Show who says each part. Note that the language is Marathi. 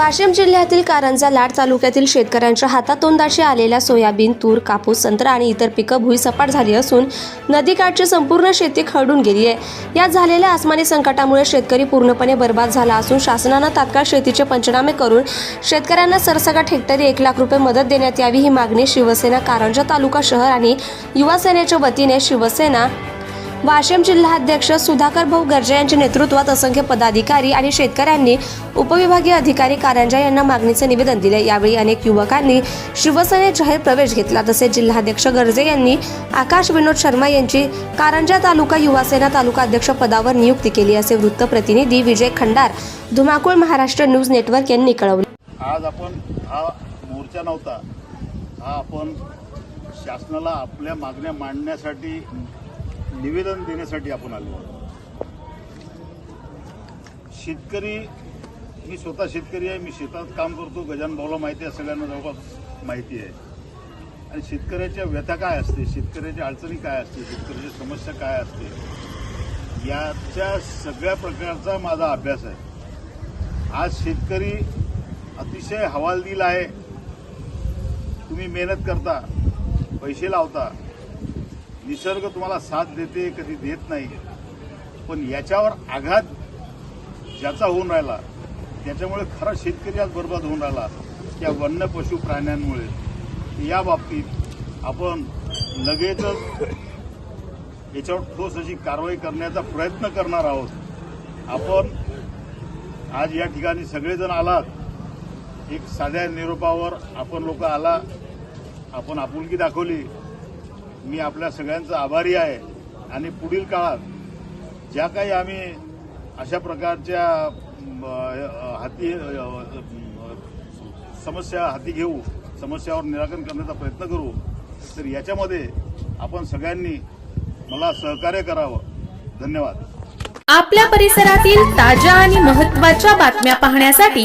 Speaker 1: वाशिम जिल्ह्यातील कारंजा लाड तालुक्यातील शेतकऱ्यांच्या हातातोंडाशी आलेल्या सोयाबीन तूर कापूस संत्रा आणि इतर पिकं भुईसपाट झाली असून नदीकाठची संपूर्ण शेती खरडून गेली आहे. यात झालेल्या आसमानी संकटामुळे शेतकरी पूर्णपणे बर्बाद झाला असून शासनानं तात्काळ शेतीचे पंचनामे करून शेतकऱ्यांना सरसकट हेक्टरी एक लाख रुपये मदत देण्यात यावी ही मागणी शिवसेना कारंजा तालुका शहर आणि युवा सेनेच्या वतीने शिवसेना वाशिम जिल्हाध्यक्ष सुधाकर भाऊ गर्जे यांच्या नेतृत्वात असंख्य पदाधिकारी आणि शेतकऱ्यांनी उपविभागीय अधिकारी कारंजा यांना मागणीचे निवेदन दिले. यावेळी अनेक युवकांनी शिवसेनेत जाहीर प्रवेश घेतला. तसेच जिल्हाध्यक्ष गर्जे यांनी आकाश विनोद शर्मा यांची कारंजा तालुका युवासेना तालुका अध्यक्ष पदावर नियुक्ती केली. असे वृत्त प्रतिनिधी विजय खंडार धुमाकूळ महाराष्ट्र न्यूज नेटवर्क यांनी कळवले.
Speaker 2: आज आपण हा मोर्चा नव्हता. हा आपण शासनाला आपल्या मागण्या मांडण्यासाठी निवेदन देण्यासाठी आपण आलो आहोत. शेतकरी मी स्वतः शेतकरी आहे मी शेतात काम करतो गजान भाऊला माहिती आहे सगळ्यांना जवळपास माहिती आहे. आणि शेतकऱ्याच्या व्यथा काय असते? शेतकऱ्याच्या अडचणी काय असते? शेतकऱ्याची समस्या काय असते? याच्या सगळ्या प्रकारचा माझा अभ्यास आहे. आज शेतकरी अतिशय हवालदिल आहे. तुम्ही मेहनत करता पैसे लावता निसर्ग तुम्हाला साथ देते कधी देत नाही. पण याच्यावर आघात ज्याचा होऊन राहिला त्याच्यामुळे खरा शेतकरी आज बर्बाद होऊन राहिला. त्या वन्य पशु प्राण्यांमुळे. या बाबतीत आपण लगेचच याच्यावर ठोस अशी कारवाई करण्याचा प्रयत्न करणार आहोत. आपण आज या ठिकाणी सगळेजण आलात. एक साध्या निरोपावर आपण लोक आला आपण आपुलकी दाखवली. मी आपल्या सगळ्यांचा आभारी आहे. आणि पुढील काळात ज्या काही आम्ही अशा प्रकारच्या हाती समस्या हाती घेऊ समस्यावर निराकरण करण्याचा प्रयत्न करू तर याच्यामध्ये आपण सगळ्यांनी मला सहकार्य करावं. धन्यवाद.
Speaker 3: आपल्या परिसरातील ताज्या आणि महत्त्वाच्या बातम्या पाहण्यासाठी